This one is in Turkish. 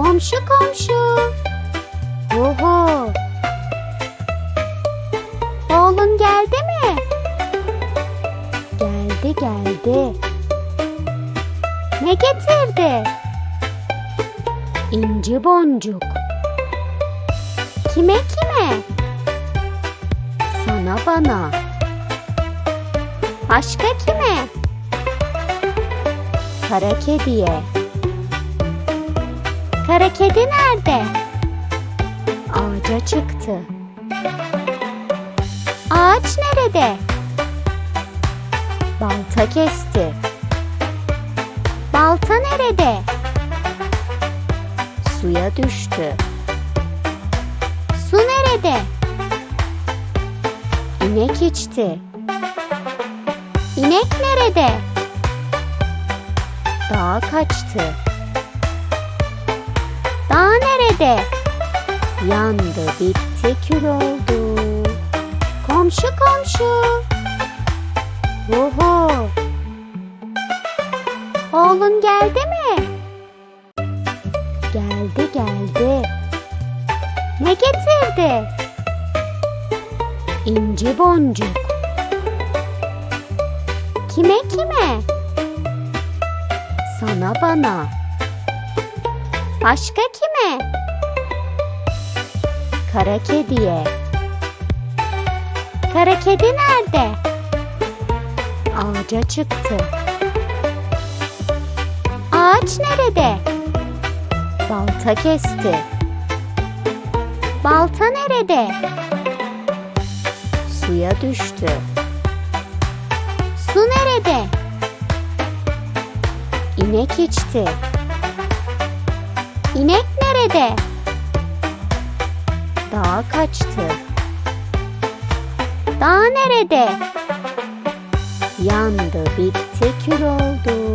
Komşu komşu. Oho. Oğlun geldi mi? Geldi geldi. Ne getirdi? İnci boncuk. Kime kime? Sana bana. Başka kime? Kara kediye. Kara kedi nerede? Ağaca çıktı. Ağaç nerede? Balta kesti. Balta nerede? Suya düştü. Su nerede? İnek içti. İnek nerede? Dağa kaçtı. Dağ nerede? Yandı, bitti, kül oldu. Komşu komşu. Oho. Oğlun geldi mi? Geldi geldi. Ne getirdi? İnci boncuk. Kime kime? Sana bana. Başka kime? Kara kediye. Kara kedi nerede? Ağaca çıktı. Ağaç nerede? Balta kesti. Balta nerede? Suya düştü. Su nerede? İnek içti. İnek nerede? Dağa kaçtı. Dağ nerede? Yandı, bitti, kül oldu.